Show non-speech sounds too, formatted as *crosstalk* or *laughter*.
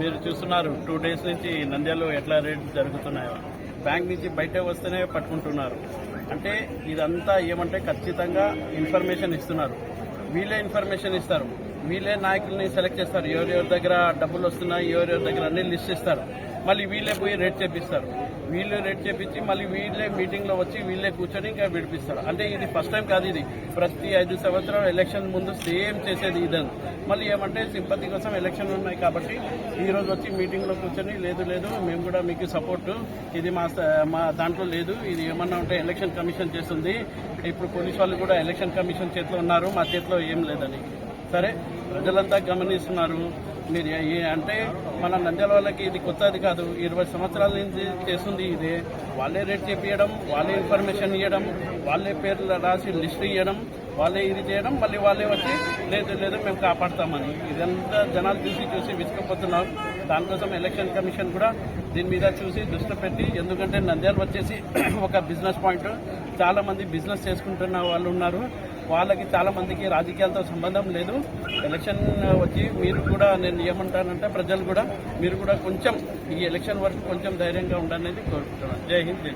మీరు చూస్తున్నారు two days నుంచి నంద్యాలలో ఎట్లా రేట్లు జరుగుతున్నాయో. బ్యాంక్ నుంచి బయట వస్తేనే పట్టుకుంటున్నారు. అంటే ఇదంతా ఏమంటే ఖచ్చితంగా ఇన్ఫర్మేషన్ ఇస్తున్నారు. వీళ్ళే ఇన్ఫర్మేషన్ ఇస్తారు. వీళ్ళే నాయకుల్ని సెలెక్ట్ చేస్తారు. ఎవరెవరి దగ్గర డబ్బులు వస్తున్నాయి ఎవరెవరి దగ్గర అన్ని లిస్ట్ ఇస్తారు మళ్ళీ వీళ్ళే పోయి రేట్ చేపిస్తారు వీళ్ళు రేట్ చేపించి మళ్ళీ వీళ్ళే మీటింగ్లో వచ్చి వీళ్ళే కూర్చొని ఇంకా విడిపిస్తారు. అంటే ఇది ఫస్ట్ టైం కాదు ఇది. ప్రతి ఐదు సంవత్సరం ఎలక్షన్ ముందు సేమ్ చేసేది ఇదని మళ్ళీ ఏమంటే సింపతి కోసం ఎలక్షన్ ఉన్నాయి కాబట్టి ఈ రోజు వచ్చి మీటింగ్లో కూర్చొని లేదు లేదు మేము కూడా మీకు సపోర్టు ఇది మా మా దాంట్లో లేదు. ఇది ఏమన్నా ఉంటే ఎలక్షన్ కమిషన్ చేస్తుంది. ఇప్పుడు పోలీస్ వాళ్ళు కూడా ఎలక్షన్ కమిషన్ చేతిలో ఉన్నారు. మా చేతిలో ఏం లేదని. సరే ప్రజలంతా గమనిస్తున్నారు. మీరు ఏ- అంటే మన నంద్యాల వాళ్ళకి ఇది కొత్తది కాదు. ఇరవై సంవత్సరాల నుంచి చేస్తుంది ఇదే. వాళ్ళే రేట్ చెప్పియడం వాళ్ళే ఇన్ఫర్మేషన్ ఇవ్వడం వాళ్ళే పేర్లు రాసి లిస్ట్ ఇవ్వడం వాళ్ళే ఇది చేయడం మళ్ళీ వాళ్ళే వచ్చి లేదు లేదు మేము కాపాడతామని. ఇదంతా జనాలు చూసి చూసి విసుకపోతున్నారు దానికోసం ఎలక్షన్ కమిషన్ కూడా దీని మీద చూసి దృష్టి పెట్టి ఎందుకంటే నంద్యాల వచ్చేసి *clears throat* ఒక బిజినెస్ పాయింట్. చాలా మంది బిజినెస్ చేసుకుంటున్న వాళ్ళు ఉన్నారు. వాళ్ళకి చాలా మందికి రాజకీయాలతో సంబంధం లేదు. ఎలక్షన్ వచ్చి మీరు కూడా నేను ఏమంటానంటే ప్రజలు కూడా మీరు కూడా కొంచెం ఈ ఎలక్షన్ వరకు కొంచెం ధైర్యంగా ఉండాలనేది కోరుకుంటున్నాను. జై హింద్ జై.